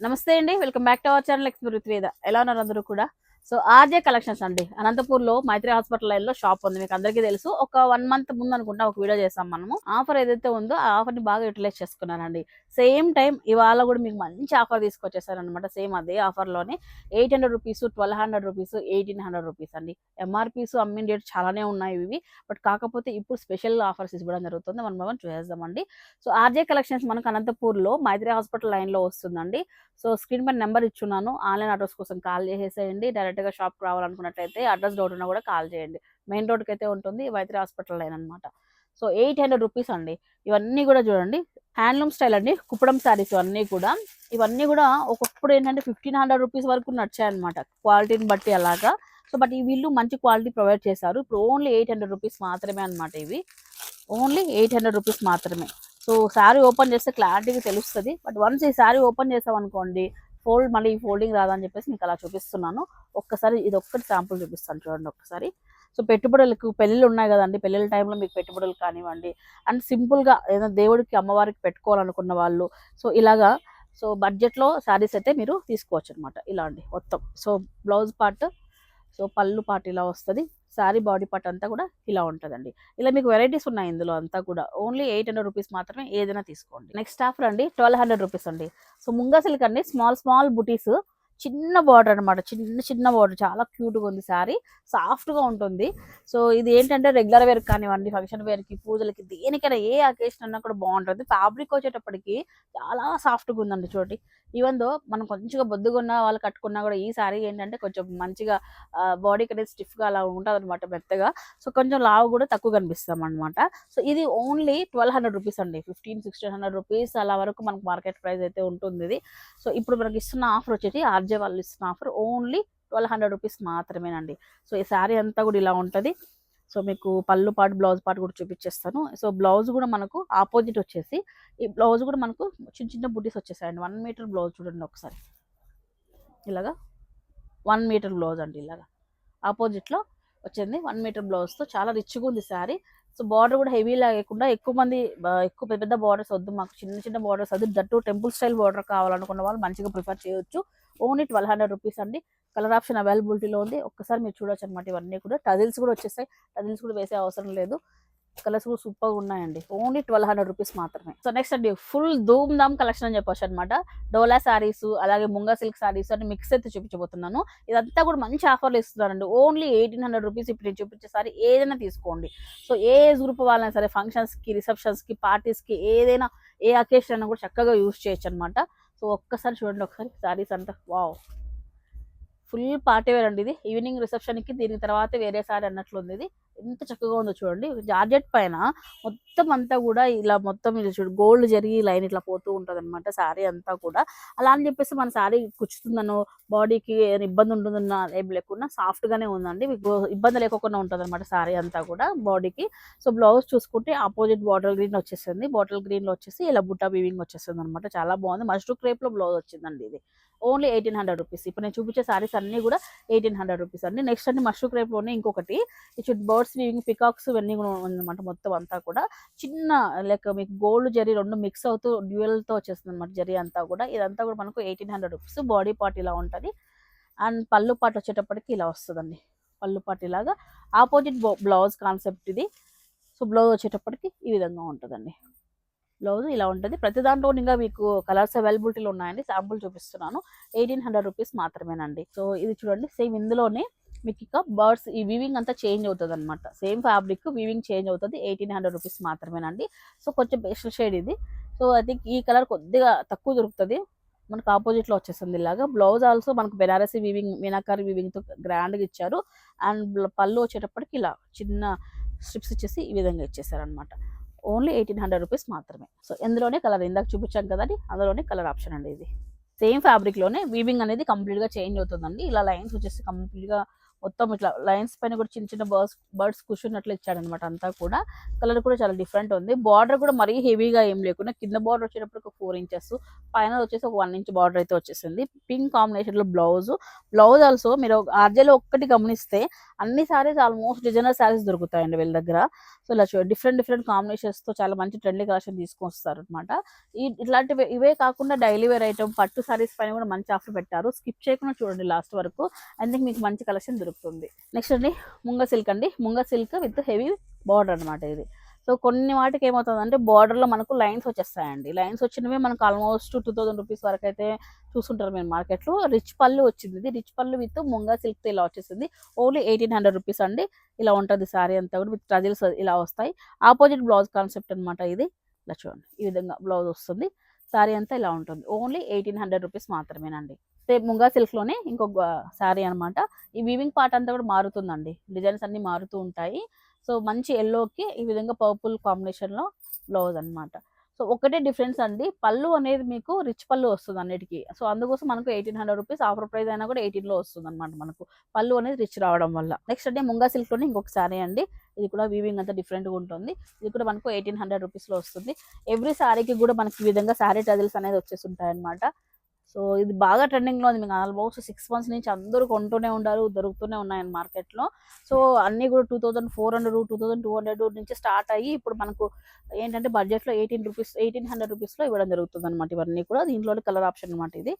నమస్తే అండి. Welcome back to our channel experience Veda ఎలా ఉన్నారు అందరూ కూడా? సో ఆర్జే కలెక్షన్స్ అండి. అనంతపూర్లో మైత్రి హాస్పిటల్ లైన్లో షాప్ ఉంది. మీకు అందరికీ తెలుసు. ఒక వన్ మంత్ ముందు అనుకుంటా ఒక వీడియో చేసాం మనము. ఆఫర్ ఏదైతే ఉందో ఆ ఆఫర్ని బాగా యూటిలైజ్ చేసుకున్నానండి. సేమ్ టైం ఇవాళ కూడా మీకు మంచి ఆఫర్ తీసుకొచ్చేసారు అనమాట సేమ్ అదే ఆఫర్లోనే eight hundred rupees twelve hundred rupees eighteen hundred rupees అండి. ఎంఆర్పీస్ అమ్మిన డేట్ చాలానే ఉన్నాయి ఇవి. బట్ కాకపోతే ఇప్పుడు స్పెషల్ ఆఫర్స్ ఇవ్వడం జరుగుతుంది. మనం మనం చూసేద్దామండి. సో ఆర్జే కలెక్షన్స్ మనకు అనంతపూర్లో మైత్రి హాస్పిటల్ లైన్లో వస్తుందండి. సో స్క్రీన్ పైన నెంబర్ ఇచ్చున్నాను. ఆన్లైన్ ఆర్డర్స్ కోసం కాల్ చేసేసేయండి డైరెక్ట్గా షాప్కి రావాలనుకున్నట్టయితే అడ్రస్ డౌట్ ఉన్నా కూడా కాల్ చేయండి. మెయిన్ రోడ్కి అయితే ఉంటుంది మైత్రి హాస్పిటల్ లైన్ అనమాట సో ఎయిట్ హండ్రెడ్ రూపీస్ అండి. ఇవన్నీ కూడా చూడండి. హ్యాండ్లూమ్ స్టైల్ అండి. కుప్పడం శారీస్ అన్నీ కూడా. ఇవన్నీ కూడా ఒకప్పుడు ఏంటంటే ఫిఫ్టీన్ హండ్రెడ్ రూపీస్ వరకు నడిచాయన్నమాట. క్వాలిటీని బట్టి అలాగా. సో బట్ ఈ వీళ్ళు మంచి క్వాలిటీ ప్రొవైడ్ చేశారు. ఇప్పుడు ఓన్లీ ఎయిట్ హండ్రెడ్ రూపీస్ మాత్రమే అనమాట ఇవి. ఓన్లీ ఎయిట్ హండ్రెడ్ రూపీస్ మాత్రమే. సో శారీ ఓపెన్ చేస్తే క్లారిటీగా తెలుస్తుంది. బట్ వన్స్ ఈ శారీ ఓపెన్ చేసామనుకోండి ఫోల్డ్ మళ్ళీ ఫోల్డింగ్ రాదని చెప్పేసి మీకు అలా చూపిస్తున్నాను. ఒక్కసారి ఇది ఒక్కటి శాంపుల్ చూపిస్తాను చూడండి ఒక్కసారి సో పెట్టుబడులకు పెళ్ళిళ్ళు ఉన్నాయి కదండి పెళ్ళిళ్ళ టైంలో మీకు పెట్టుబడులు కానివ్వండి. అండ్ సింపుల్గా ఏదైనా దేవుడికి అమ్మవారికి పెట్టుకోవాలనుకున్న వాళ్ళు సో ఇలాగా సో బడ్జెట్లో శారీస్ అయితే మీరు తీసుకోవచ్చు అనమాట ఇలా అండి మొత్తం. సో బ్లౌజ్ పార్ట్ సో పళ్ళు పాటు ఇలా వస్తుంది. శారీ బాడీ పార్ట్ అంతా కూడా ఇలా ఉంటుందండి. ఇలా మీకు వెరైటీస్ ఉన్నాయి ఇందులో అంతా కూడా. ఓన్లీ ఎయిట్ హండ్రెడ్ రూపీస్ మాత్రమే ఏదైనా తీసుకోండి. నెక్స్ట్ ఆఫర్ అండి ట్వెల్వ్ హండ్రెడ్ రూపీస్ అండి. సో ముంగా సిల్క్ అండి. స్మాల్ స్మాల్ బుటీస్ చిన్న బార్డర్ అన్నమాట. చిన్న చిన్న బార్డర్. చాలా క్యూట్గా ఉంది శారీ. సాఫ్ట్గా ఉంటుంది. సో ఇది ఏంటంటే రెగ్యులర్ వేర్ కానివ్వండి ఫంక్షన్ వేర్కి పూజలకి దేనికైనా ఏ అకేషన్ అన్నా కూడా బాగుంటుంది. ఫ్యాబ్రిక్ వచ్చేటప్పటికి చాలా సాఫ్ట్గా ఉందండి చోటి ఈవెన్ దో మనం కొంచెంగా బొద్దుగా ఉన్న వాళ్ళు కట్టుకున్నా కూడా ఈ శారీ ఏంటంటే కొంచెం మంచిగా బాడీకి అనేది స్టిఫ్గా అలా ఉంటుంది అనమాట మెత్తగా. సో కొంచెం లావు కూడా తక్కువ కనిపిస్తాం అనమాట సో ఇది ఓన్లీ ట్వెల్వ్ హండ్రెడ్ రూపీస్ అండి. ఫిఫ్టీన్ సిక్స్టీన్ హండ్రెడ్ రూపీస్ అలా వరకు మనకు మార్కెట్ ప్రైస్ అయితే ఉంటుంది ఇది. సో ఇప్పుడు మనకి ఇస్తున్న ఆఫర్ వచ్చేసి ఆర్ ఆర్జే వాళ్ళు ఇస్తున్న offer only twelve hundred rupees మాత్రమేనండి. సో ఈ శారీ అంతా కూడా ఇలా ఉంటుంది. సో మీకు పళ్ళు పాటు బ్లౌజ్ పాటు కూడా చూపించేస్తాను. సో బ్లౌజ్ కూడా మనకు ఆపోజిట్ వచ్చేసి ఈ బ్లౌజ్ కూడా మనకు చిన్న చిన్న బుడ్డీస్ వచ్చేసాయండి. వన్ మీటర్ బ్లౌజ్ చూడండి ఒకసారి. ఇలాగా వన్ మీటర్ బ్లౌజ్ అండి ఇలాగా. ఆపోజిట్లో వచ్చింది వన్ మీటర్ బ్లౌజ్తో చాలా రిచ్గా ఉంది శారీ. సో బార్డర్ కూడా హెవీ లేకుండా ఎక్కువ మంది ఎక్కువ పెద్ద పెద్ద బార్డర్స్ వద్దు. మాకు చిన్న చిన్న బార్డర్స్ వద్దు దట్టు టెంపుల్ స్టైల్ బార్డర్ కావాలనుకున్న వాళ్ళు మంచిగా ప్రిఫర్ చేయొచ్చు. ఓన్లీ ట్వెల్వ్ హండ్రెడ్ రూపీస్ అండి. కలర్ ఆప్షన్ అవైలబిలిటీలో ఉంది. ఒక్కసారి మీరు చూడొచ్చు అనమాట ఇవన్నీ కూడా. టజిల్స్ కూడా వచ్చేస్తాయి. టజిల్స్ కూడా వేసే అవసరం లేదు. కలర్స్ కూడా సూపర్గా ఉన్నాయండి. ఓన్లీ ట్వెల్వ్ హండ్రెడ్ రూపీస్ మాత్రమే. సో నెక్స్ట్ అండి ఫుల్ ధూమ్ ధామ్ కలెక్షన్ అని చెప్పొచ్చు అనమాట డోలా శారీస్ అలాగే ముంగా సిల్క్ శారీస్ అని మిక్స్ అయితే చూపించబోతున్నాను. ఇదంతా కూడా మంచి ఆఫర్లు ఇస్తున్నారండి. ఓన్లీ ఎయిటీన్ హండ్రెడ్ రూపీస్ ఇప్పుడు నేను చూపించే సారీ ఏదైనా తీసుకోండి. సో ఏ ఏజ్ గ్రూప్ వాళ్ళైనా సరే ఫంక్షన్స్కి రిసెప్షన్స్కి పార్టీస్కి ఏదైనా ఏ అకేషన్ అయినా కూడా చక్కగా యూస్ చేయొచ్చు అనమాట సో ఒక్కసారి చూడండి ఒకసారి శారీస్ అంతా. వావ్! ఫుల్ పార్టీ వేర్ అండి ఇది. ఈవినింగ్ రిసెప్షన్కి దీని తర్వాత వేరే సారీ అన్నట్లుంది ఇది. ఎంత చక్కగా ఉందో చూడండి. జార్జెట్ పైన మొత్తం అంతా కూడా ఇలా మొత్తం చూడు గోల్డ్ జరిగి లైన్ ఇట్లా పోతూ ఉంటుంది అనమాట శారీ అంతా కూడా. అలా అని చెప్పేసి మన శారీ కుచ్చుతుందనో బాడీకి ఇబ్బంది ఉంటుందన్న ఏం లేకుండా సాఫ్ట్గానే ఉందండి. ఇబ్బంది లేకుండా ఉంటుంది అనమాట శారీ అంతా కూడా బాడీకి. సో బ్లౌజ్ చూసుకుంటే ఆపోజిట్ బాటిల్ గ్రీన్ వచ్చేసింది. బాటిల్ గ్రీన్లో వచ్చేసి ఇలా బుట్టా వీవింగ్ వచ్చేసింది అనమాట చాలా బాగుంది. మస్టూ క్రేప్లో బ్లౌజ్ వచ్చిందండి ఇది. Only eighteen hundred rupees. ఇప్పుడు నేను చూపించే సారీస్ అన్ని కూడా ఎయిటీన్ హండ్రెడ్ రూపీస్ అండి. నెక్స్ట్ అండి మష్రూ క్రేప్లోనే ఇంకొకటి. ఇటు బర్డ్స్ వీవింగ్ పికాక్స్ ఇవన్నీ కూడా ఉందన్నమాట మొత్తం అంతా కూడా. చిన్న లైక్ మీకు గోల్డ్ జరీ రెండు మిక్స్ అవుతూ డ్యూయల్తో వచ్చేస్తుంది అనమాట జరీ అంతా కూడా. ఇదంతా కూడా మనకు eighteen hundred rupees. Body part ఇలా ఉంటుంది. అండ్ పళ్ళు పాట వచ్చేటప్పటికి ఇలా వస్తుందండి. పళ్ళు పాట ఇలాగా. ఆపోజిట్ బ్లౌజ్ కాన్సెప్ట్ ఇది. సో బ్లౌజ్ వచ్చేటప్పటికి ఈ విధంగా ఉంటుందండి. బ్లౌజ్ ఇలా ఉంటుంది. ప్రతి దాంట్లో ఇంకా మీకు కలర్స్ అవైలబిలిటీలో ఉన్నాయండి. శాంపుల్ చూపిస్తున్నాను. ఎయిటీన్ హండ్రెడ్ రూపీస్ మాత్రమేనండి. సో ఇది చూడండి. సేమ్ ఇందులోనే మీకు ఇక బర్డ్స్ ఈ వీవింగ్ అంతా చేంజ్ అవుతుంది అనమాట సేమ్ ఫ్యాబ్రిక్ వీవింగ్ చేంజ్ అవుతుంది. ఎయిటీన్ హండ్రెడ్ రూపీస్ మాత్రమేనండి. సో కొంచెం బెస్ట్ షేడ్ ఇది. సో ఐ థింక్ ఈ కలర్ కొద్దిగా తక్కువ దొరుకుతుంది. మనకు ఆపోజిట్లో వచ్చేస్తుంది ఇలాగా. బ్లౌజ్ ఆల్సో మనకు బెనారసీ వీవింగ్ మీనాకారి వీవింగ్తో గ్రాండ్గా ఇచ్చారు. అండ్ పళ్ళు వచ్చేటప్పటికి ఇలా చిన్న స్ట్రిప్స్ ఇచ్చేసి ఈ విధంగా ఇచ్చేసారనమాట ఓన్లీ ఎయిటీన్ హండ్రెడ్ రూపీస్ మాత్రమే. సో ఇందులోనే కలర్ ఇందాక చూపించాం కదండి అందులోనే కలర్ ఆప్షన్ అండి ఇది. సేమ్ ఫ్యాబ్రిక్లోనే వీవింగ్ అనేది కంప్లీట్గా చేంజ్ అవుతుందండి. ఇలా లైన్స్ వచ్చేసి కంప్లీట్గా మొత్తం ఇట్లా లైన్స్ పైన కూడా చిన్న చిన్న బర్డ్స్ బర్డ్స్ కూర్చున్నట్లు ఇచ్చాడనమాట అంతా కూడా కలర్ కూడా చాలా డిఫరెంట్ ఉంది. బార్డర్ కూడా మరీ హెవీగా ఏం లేకుండా కింద బార్డర్ వచ్చేటప్పుడు ఒక ఫోర్ ఇంచెస్ పైన వచ్చేసి ఒక వన్ ఇంచ్ బార్డర్ అయితే వచ్చేసింది. పింక్ కాంబినేషన్లో బ్లౌజ్. బ్లౌజ్ ఆల్సో మీరు ఆర్జేలో ఒక్కటి గమనిస్తే అన్ని సారీస్ ఆల్మోస్ట్ డిజైనర్ సారీస్ దొరుకుతాయండి వీళ్ళ దగ్గర. సో ఇలా డిఫరెంట్ డిఫరెంట్ కాంబినేషన్స్తో చాలా మంచి ట్రెండీ కలెక్షన్ తీసుకొస్తారు అనమాట ఈ ఇట్లాంటివి ఇవే కాకుండా డైలీ వేర్ ఐటమ్ పట్టు సారీస్ పైన కూడా మంచి ఆఫర్ పెట్టారు. స్కిప్ చేయకుండా చూడండి లాస్ట్ వరకు. అందుకే మీకు మంచి కలెక్షన్ దొరుకుతుంది. నెక్స్ట్ అండి ముంగ సిల్క్ అండి. Munga silk with heavy border అన్నమాట ఇది. సో కొన్ని వాటికి ఏమవుతుంది అంటే బార్డర్లో మనకు లైన్స్ వచ్చేస్తాయండి. లైన్స్ వచ్చినవి మనకు ఆల్మోస్ట్ టూ థౌసండ్ రూపీస్ వరకు అయితే చూసుంటారు మేము మార్కెట్లో. రిచ్ పళ్ళు వచ్చింది ఇది. రిచ్ పళ్ళు విత్ ముంగా సిల్క్ ఇలా వచ్చేసింది. ఓన్లీ ఎయిటీన్ హండ్రెడ్ రూపీస్ అండి. ఇలా ఉంటుంది సారీ అంతా కూడా విత్ ట్రజిల్స్ ఇలా వస్తాయి. ఆపోజిట్ బ్లౌజ్ కాన్సెప్ట్ అనమాట ఇది. ఇలా చూడండి. ఈ విధంగా బ్లౌజ్ వస్తుంది. శారీ అంతా ఇలా ఉంటుంది. ఓన్లీ ఎయిటీన్ హండ్రెడ్ రూపీస్ మాత్రమేనండి. రేపు ముంగా సిల్క్లోనే ఇంకొక శారీ అనమాట ఈ వీవింగ్ పార్ట్ అంతా కూడా మారుతుందండి. డిజైన్స్ అన్నీ మారుతూ ఉంటాయి. సో మంచి ఎల్లోకి ఈ విధంగా పర్పుల్ కాంబినేషన్లో బ్లౌజ్ అనమాట సో ఒకటే డిఫరెన్స్ అండి. పళ్ళు అనేది మీకు రిచ్ పళ్ళు వస్తుంది అన్నిటికీ. సో అందుకోసం మనకు eighteen hundred rupees offer price అయినా కూడా ఎయిటీన్లో వస్తుంది అనమాట మనకు. పళ్ళు అనేది రిచ్ రావడం వల్ల. నెక్స్ట్ అంటే ముంగా సిల్క్లోనే ఇంకొక శారీ అండి. ఇది కూడా వీవింగ్ అంతా డిఫరెంట్గా ఉంటుంది. ఇది కూడా మనకు ఎయిటీన్ హండ్రెడ్ రూపీస్లో వస్తుంది. ఎవ్రీ శారీకి కూడా మనకి ఈ విధంగా శారీ టజిల్స్ అనేది వచ్చేస్తుంటాయి అనమాట సో ఇది బాగా ట్రెండింగ్లో ఉంది. మీకు ఆల్మోస్ట్ సిక్స్ మంత్స్ నుంచి అందరూ కొంటూనే ఉండారు దొరుకుతూనే ఉన్నాయి మార్కెట్లో సో అన్నీ కూడా two thousand four hundred two thousand two hundred నుంచి స్టార్ట్ అయ్యి ఇప్పుడు మనకు ఏంటంటే బడ్జెట్లో ఎయిటీన్ రూపీస్ ఎయిటీన్ హండ్రెడ్ రూపీస్లో ఇవ్వడం జరుగుతుంది అనమాట ఇవన్నీ కూడా. దీంట్లో కలర్ ఆప్షన్ అనమాట ఇది.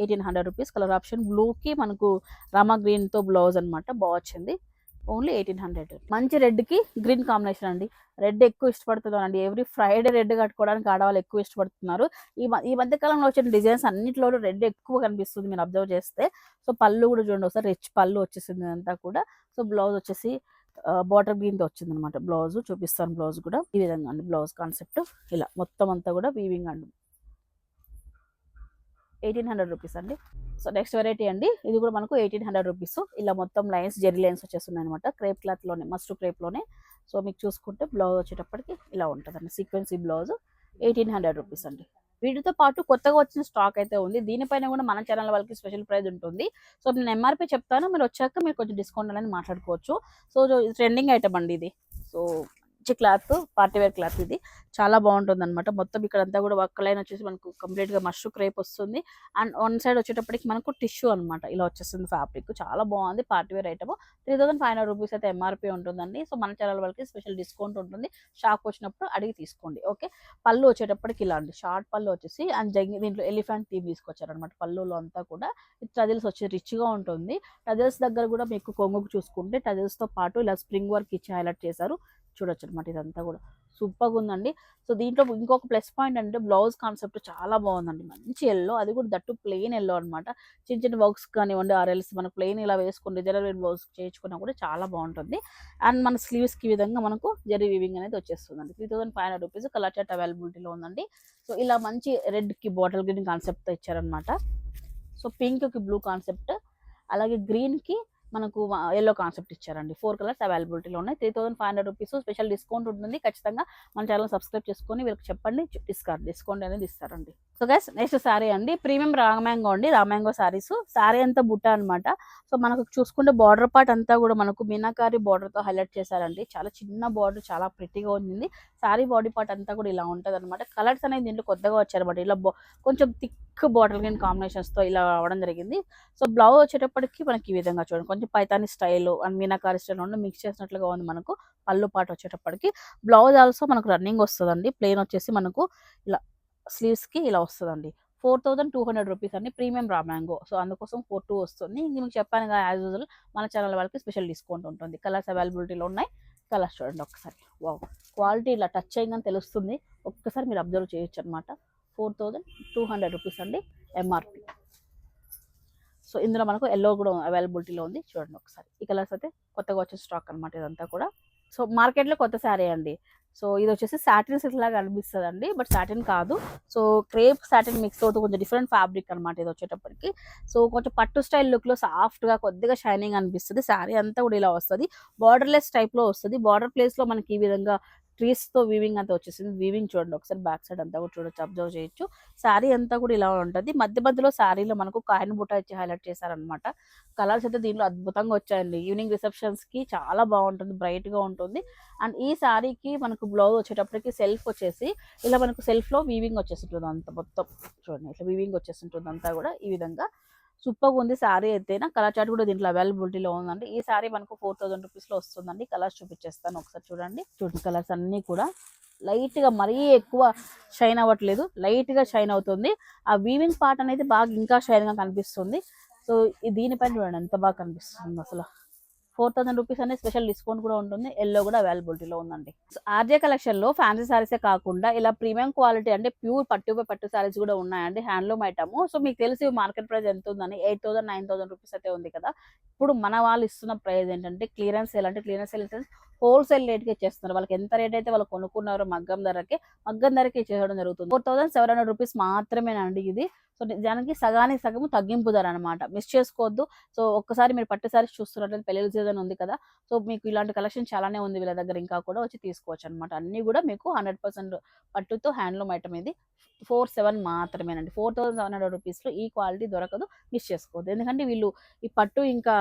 Eighteen hundred rupees colour option బ్లూకి మనకు రామా గ్రీన్తో బ్లౌజ్ అనమాట బాగా వచ్చింది. Only eighteen hundred. మంచి రెడ్కి గ్రీన్ కాంబినేషన్ అండి. రెడ్ ఎక్కువ ఇష్టపడుతున్నారు అండి ఎవ్రీ ఫ్రైడే రెడ్ కట్టుకోవడానికి ఆడవాళ్ళు ఎక్కువ ఇష్టపడుతున్నారు. ఈ ఈ మధ్య కాలంలో వచ్చిన డిజైన్స్ అన్నింటిలో రెడ్ ఎక్కువ కనిపిస్తుంది మీరు అబ్జర్వ్ చేస్తే. సో పళ్ళు కూడా చూడండి ఒకసారి. రిచ్ పళ్ళు వచ్చేసింది అంతా కూడా. సో బ్లౌజ్ వచ్చేసి బాటర్ గ్రీన్తో వచ్చింది అనమాట బ్లౌజ్ చూపిస్తాను బ్లౌజ్ కూడా. ఈ విధంగా అండి బ్లౌజ్ కాన్సెప్ట్. ఇలా మొత్తం అంతా కూడా వీవింగ్ అండి. ఎయిటీన్ హండ్రెడ్ రూపీస్ అండి. సో నెక్స్ట్ వెరైటీ అండి. ఇది కూడా మనకు ఎయిటీన్ హండ్రెడ్ రూపీస్. ఇలా మొత్తం లైన్స్ జెరీ లైన్స్ వచ్చేస్తున్నాయి అనమాట క్రేప్ క్లాత్లోనే మస్ట్ క్రేప్లోనే సో మీకు చూసుకుంటే బ్లౌజ్ వచ్చేటప్పటికి ఇలా ఉంటుందండి. Sequence blouse eighteen hundred rupees అండి. వీటితో పాటు కొత్తగా వచ్చిన స్టాక్ అయితే ఉంది. దీనిపైన కూడా మన ఛానల్ వాళ్ళకి స్పెషల్ ప్రైజ్ ఉంటుంది. సో నేను ఎంఆర్పీ చెప్తాను. మీరు వచ్చాక మీరు కొంచెం డిస్కౌంట్ అనేది మాట్లాడుకోవచ్చు. సో ట్రెండింగ్ ఐటమ్ అండి ఇది. సో మంచి క్లాత్ పార్టీ వేర్ క్లాత్ ఇది. చాలా బాగుంటుంది అనమాట మొత్తం ఇక్కడ అంతా కూడా వర్క్ లైన్ వచ్చేసి మనకు కంప్లీట్గా మష్ మష్రూ క్రేప్ వస్తుంది. అండ్ వన్ సైడ్ వచ్చేటప్పటికి మనకు టిష్యూ అనమాట ఇలా వచ్చేస్తుంది ఫ్యాబ్రిక్. చాలా బాగుంది. Party wear item. Three thousand five hundred rupees అయితే ఎంఆర్పీ ఉంటుందండి. సో మన ఛానల్ వాళ్ళకి స్పెషల్ డిస్కౌంట్ ఉంటుంది. షాప్ వచ్చినప్పుడు అడిగి తీసుకోండి. ఓకే? పళ్ళు వచ్చేటప్పటికి ఇలా అండి షార్ట్ పళ్ళు వచ్చేసి అండ్ జంగి దీంట్లో ఎలిఫెంట్ థీమ్ తీసుకొచ్చారు అనమాట పళ్ళులో అంతా కూడా. టజిల్స్ వచ్చి రిచ్గా ఉంటుంది. టజిల్స్ దగ్గర కూడా మీకు కొంగుకు చూసుకుంటే టజిల్స్తో పాటు ఇలా స్ప్రింగ్ వర్క్ ఇచ్చి హైలైట్ చేశారు. చూడొచ్చు అనమాట ఇదంతా కూడా. సూపర్గా ఉందండి సో దీంట్లో ఇంకొక ప్లస్ పాయింట్ అంటే బ్లౌజ్ కాన్సెప్ట్ చాలా బాగుందండి. మంచి ఎల్లో అది కూడా దట్టు ప్లెయిన్ ఎల్లో అనమాట. చిన్న చిన్న వర్క్స్ కానివ్వండి ఆర్ఎల్స్ మన ప్లెయిన్ ఇలా వేసుకుని డిజైనర్ బ్లౌజ్ చేయించుకున్నా కూడా చాలా బాగుంటుంది. అండ్ మన స్లీవ్స్కి విధంగా మనకు జరీ వీవింగ్ అనేది వచ్చేస్తుందండి. Three thousand five hundred rupees colour chart అవైలబిలిటీలో ఉందండి. సో ఇలా మంచి రెడ్కి బాటిల్ గ్రీన్ కాన్సెప్ట్తో ఇచ్చారనమాట. సో పింక్కి బ్లూ కాన్సెప్ట్ అలాగే గ్రీన్కి మనకు ఎల్లో కాన్సెప్ట్ ఇచ్చారండి. ఫోర్ కలర్స్ అవైలబిలిటీలో ఉన్నాయి. Three thousand five hundred rupees special discount ఉంటుంది. ఖచ్చితంగా మన ఛానల్ సబ్స్క్రైబ్ చేసుకొని వీళ్ళకి చెప్పండి. డిస్కౌంట్ డిస్కౌంట్ అనేది ఇస్తారండి. సో గైస్ నెక్స్ట్ సారీ అండి. ప్రీమియం రామ్యాంగో అండి. రామ్యాంగో సారీస్ సారీ అంతా బుట్ట అన్నమాట. సో మనకు చూసుకుంటే బార్డర్ పార్ట్ అంతా కూడా మనకు మీనాకారి బార్డర్తో తో హైలైట్ చేశారండి. చాలా చిన్న బార్డర్ చాలా ప్రిటీగా ఉంది సారీ బాడీ పార్ట్ అంతా కూడా ఇలా ఉంటుంది అనమాట కలర్స్ అనేది దీంట్లో కొత్తగా వచ్చారన్నమాట. ఇలా కొంచెం థిక్ బాటిల్ గ్రీన్ కాంబినేషన్స్తో ఇలా అవడం జరిగింది. సో బ్లౌజ్ వచ్చేటప్పటికి మనకి ఈ విధంగా చూడండి. కొంచెం Paithani style and meenakari style రెండు మిక్స్ చేసినట్లుగా ఉంది మనకు. పళ్ళు పాటు వచ్చేటప్పటికి. బ్లౌజ్ ఆల్సో మనకు రన్నింగ్ వస్తుందండి. ప్లెయిన్ వచ్చేసి మనకు ఇలా స్లీవ్స్కి ఇలా వస్తుందండి. Four thousand two hundred rupees అండి ప్రీమియం రా మ్యాంగో. సో అందుకోసం ఫోర్ టూ వస్తుంది. ఇంక మీకు చెప్పాను కదా యాజ్ యూజువల్ మన ఛానల్ వాళ్ళకి స్పెషల్ డిస్కౌంట్ ఉంటుంది. కలర్స్ అవైలబిలిటీలో ఉన్నాయి. కలర్స్ చూడండి ఒకసారి వావ్! క్వాలిటీ ఇలా టచ్ అయ్యిందని తెలుస్తుంది. ఒక్కసారి మీరు అబ్జర్వ్ చేయొచ్చు అనమాట four thousand two hundred rupees అండి. ఎంఆర్పి సో ఇందులో మనకు ఎల్లో కూడా అవైలబిలిటీలో ఉంది. చూడండి ఒకసారి. ఈ కలర్స్ అయితే కొత్తగా వచ్చిన స్టాక్ అనమాట ఇదంతా కూడా. సో మార్కెట్లో కొత్త శారీ అండి. సో ఇది వచ్చేసి సాటిన్ సిల్క్ లాగా అనిపిస్తుంది అండి బట్ సాటిన్ కాదు. సో క్రేప్ సాటిన్ మిక్స్ అవుతూ కొంచెం డిఫరెంట్ ఫ్యాబ్రిక్ అనమాట ఇది వచ్చేటప్పటికి. సో కొంచెం పట్టు స్టైల్ లుక్లో సాఫ్ట్గా కొద్దిగా షైనింగ్ అనిపిస్తుంది. శారీ అంతా కూడా ఇలా వస్తుంది. బార్డర్లెస్ టైప్లో వస్తుంది. బార్డర్ ప్లేస్లో మనకి ఈ విధంగా ట్రీస్తో వీవింగ్ అంతా వచ్చేసింది. వీవింగ్ చూడండి ఒకసారి బ్యాక్ సైడ్ అంతా కూడా చూడొచ్చు అబ్జర్వ్ చేయొచ్చు. శారీ అంతా కూడా ఇలా ఉంటుంది. మధ్య మధ్యలో శారీలో మనకు కాయిన్ బుట్ట ఇచ్చి హైలైట్ చేశారనమాట కలర్స్ అయితే దీనిలో అద్భుతంగా వచ్చాయండి. ఈవినింగ్ రిసెప్షన్స్కి చాలా బాగుంటుంది బ్రైట్గా ఉంటుంది. అండ్ ఈ శారీకి మనకు బ్లౌజ్ వచ్చేటప్పటికి సెల్ఫ్ వచ్చేసి ఇలా మనకు సెల్ఫ్లో వీవింగ్ వీవింగ్ వచ్చేసింటుంది అంత మొత్తం. చూడండి ఇట్లా వీవింగ్ వచ్చేసింటుంది అంతా కూడా ఈ విధంగా. సూపర్గా ఉంది శారీ అయితేనా కలర్ చార్ట్ కూడా దీంట్లో అవైలబిలిటీలో ఉందండి. ఈ శారీ మనకు ఫోర్ థౌసండ్ రూపీస్లో వస్తుందండి. కలర్స్ చూపించేస్తాను ఒకసారి చూడండి. చూడండి కలర్స్ అన్నీ కూడా. లైట్గా మరీ ఎక్కువ షైన్ అవ్వట్లేదు. లైట్గా షైన్ అవుతుంది. ఆ వీవింగ్ పార్ట్ అనేది బాగా ఇంకా షైన్గా కనిపిస్తుంది. సో దీనిపైన చూడండి ఎంత బాగా కనిపిస్తుంది అసలు. ఫోర్ థౌసండ్ రూపీస్ అనే స్పెషల్ డిస్కౌంట్ కూడా ఉంటుంది. ఎల్లో కూడా అవైలబిలిటీలో ఉందండి. ఆర్జే కలెక్షన్లో ఫ్యాన్సీ సారీసే కాకుండా ఇలా ప్రీమియం క్వాలిటీ అంటే ప్యూర్ పట్టు పట్టు సారీస్ కూడా ఉన్నాయండి. హ్యాండ్లూమ్ ఐటమ్ సో మీకు తెలిసి మార్కెట్ ప్రైస్ ఎంత ఉందని? Eight thousand nine thousand rupees అయితే ఉంది కదా. ఇప్పుడు మన వాళ్ళు ఇస్తున్న ప్రైస్ ఏంటంటే క్లియరెన్స్ సేల్ అంటే క్లియరెన్స్ సేల్ హోల్సేల్ రేట్కి ఇచ్చేస్తున్నారు. వాళ్ళకి ఎంత రేట్ అయితే వాళ్ళు కొనుక్కున్నారో మగ్గం ధరకి మగ్గం ధరకి ఇచ్చేయడం జరుగుతుంది. Four thousand seven hundred rupees మాత్రమేనండి ఇది. సో నిజానికి సగానికి సగము తగ్గింపు ధర అనమాట మిస్ చేసుకోవద్దు. సో ఒక్కసారి మీరు పట్టు సారీస్ చూస్తున్నట్లయితే పెళ్ళి సీజన్ ఉంది కదా సో మీకు ఇలాంటి కలెక్షన్ చాలానే ఉంది వీళ్ళ దగ్గర. ఇంకా కూడా వచ్చి తీసుకోవచ్చు అనమాట అన్ని కూడా మీకు హండ్రెడ్ పర్సెంట్ పట్టుతో హ్యాండ్లూమ్ ఐటమ్ ఇది. ఫోర్ సెవెన్ మాత్రమేనండి. ఫోర్ థౌసండ్ సెవెన్ హండ్రెడ్ రూపీస్లో ఈ క్వాలిటీ దొరకదు. మిస్ చేసుకోవద్దు. ఎందుకంటే వీళ్ళు ఈ పట్టు ఇంకా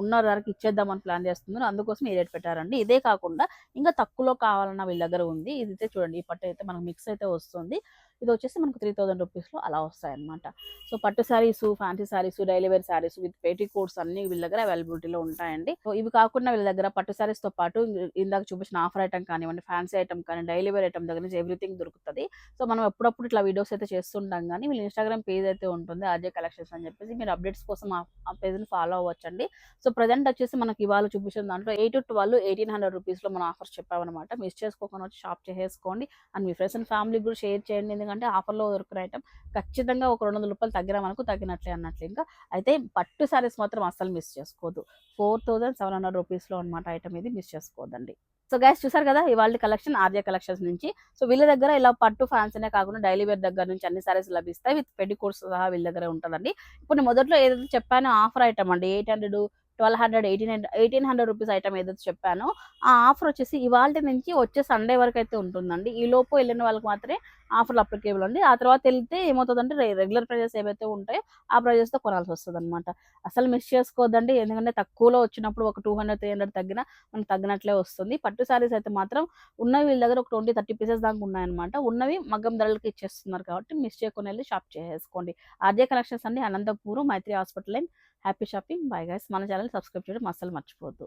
ఉన్న ధరకి ఇచ్చేద్దామని ప్లాన్ చేస్తున్నారు. అందుకోసం ఈ రేట్ పెట్టారండి. ఇదే కాకుండా ఇంకా తక్కువలో కావాలన్న వీళ్ళ దగ్గర ఉంది. ఇది అయితే చూడండి. ఈ పట్టు అయితే మనకు మిక్స్ అయితే వస్తుంది. ఇది వచ్చేసి మనకు త్రీ థౌసండ్ రూపీస్లో అలా వస్తాయన్నమాట. సో పట్టు saris fancy saris daily wear saris with petticoats అన్ని వీళ్ళ దగ్గర అవైలబిలిటీలో ఉంటాయండి. సో ఇవి కాకుండా వీళ్ళ దగ్గర పట్టు శారీస్తో పాటు ఇందాక చూపించిన ఆఫర్ ఐటమ్ కానివ్వండి ఫ్యాన్సీ ఐటమ్ కానీ డైలీ వేర్ ఐటమ్ దగ్గర నుంచి ఎవ్రీథింగ్ దొరుకుతుంది. సో మనం ఎప్పుడప్పుడు ఇట్లా వీడియోస్ అయితే చేస్తుంటాం కానీ వీళ్ళ ఇన్స్టాగ్రామ్ పేజ్ అయితే ఉంటుంది అజయ్ కలెక్షన్స్ అని చెప్పేసి మీరు అప్డేట్స్ కోసం ఆ- పేజ్ని ఫాలో అవ్వచ్చండి. సో ప్రజెంట్ వచ్చేసి మనకి ఇవాళ చూపించిన దాంట్లో eight to twelve eighteen hundred రూపీస్లో మనం ఆఫర్స్ చెప్పామన్నమాట. మిస్ చేసుకోకుండా వచ్చి షాప్ చేసేసుకోండి. అండ్ మీ ఫ్రెండ్స్ అండ్ ఫ్యామిలీకి కూడా షేర్ చేయండి. ఎందుకంటే ఆఫర్లో దొరికిన ఐటమ్ ఖచ్చితంగా ఒక రెండు వందల రూపాయలు తగ్గినా మనకు తగ్గినట్లే అన్నట్లు ఇంకా. అయితే పట్టు సారీస్ మాత్రం అస్సలు మిస్ చేసుకోవద్దు ఫోర్ థౌసండ్ సెవెన్ హండ్రెడ్ రూపీస్లో అనమాట ఐటమ్ ఇది మిస్ చేసుకోవద్దండి. సో గైస్ చూసారు కదా ఇవాళ కలెక్షన్ ఆర్జే కలెక్షన్స్ నుంచి. సో వీళ్ళ దగ్గర ఇలా పట్టు ఫ్యాన్సీనే కాకుండా డైలీ వేర్ దగ్గర నుంచి అన్ని సారీస్ లభిస్తాయి. విత్ పెట్టి కోర్స్ సహా వీళ్ళ దగ్గర ఉంటుందండి. ఇప్పుడు మొదట్లో ఏదైతే చెప్పానో ఆఫర్ ఐటమ్ అండి eight hundred twelve hundred eighteen hundred eighteen hundred rupees item ఏదైతే చెప్పానో ఆ ఆఫర్ వచ్చేసి ఇవాళ నుంచి వచ్చే సండే వరకు అయితే ఉంటుందండి. ఈ లోపు వెళ్ళిన వాళ్ళకి మాత్రమే ఆఫర్లు అప్లికేబుల్ అండి. ఆ తర్వాత వెళ్తే ఏమవుతుందంటే రెగ్యులర్ ప్రైజెస్ ఏవైతే ఉంటాయో ఆ ప్రైజెస్తో తో కొనాల్సి వస్తుంది అనమాట అసలు మిస్ చేసుకోవద్దండి. ఎందుకంటే తక్కువలో వచ్చినప్పుడు ఒక టూ హండ్రెడ్ త్రీ హండ్రెడ్ తగ్గినా మనకు తగ్గినట్లే వస్తుంది. పట్టు సారీస్ అయితే మాత్రం ఉన్నవి వీళ్ళ దగ్గర ఒక ట్వంటీ థర్టీ పీసెస్ దాకా ఉన్నాయన్నమాట. ఉన్నవి మగ్గం ధరలకి ఇచ్చేస్తున్నారు కాబట్టి మిస్ చేయకుండా వెళ్ళి షాప్ చేసేసుకోండి. ఆర్జే కలెక్షన్స్ అండి. Anantapur Maitri hospital line happy shopping. Bye guys మన ఛానల్ సబ్స్క్రైబ్ చేయడం అస్సలు మర్చిపోవద్దు.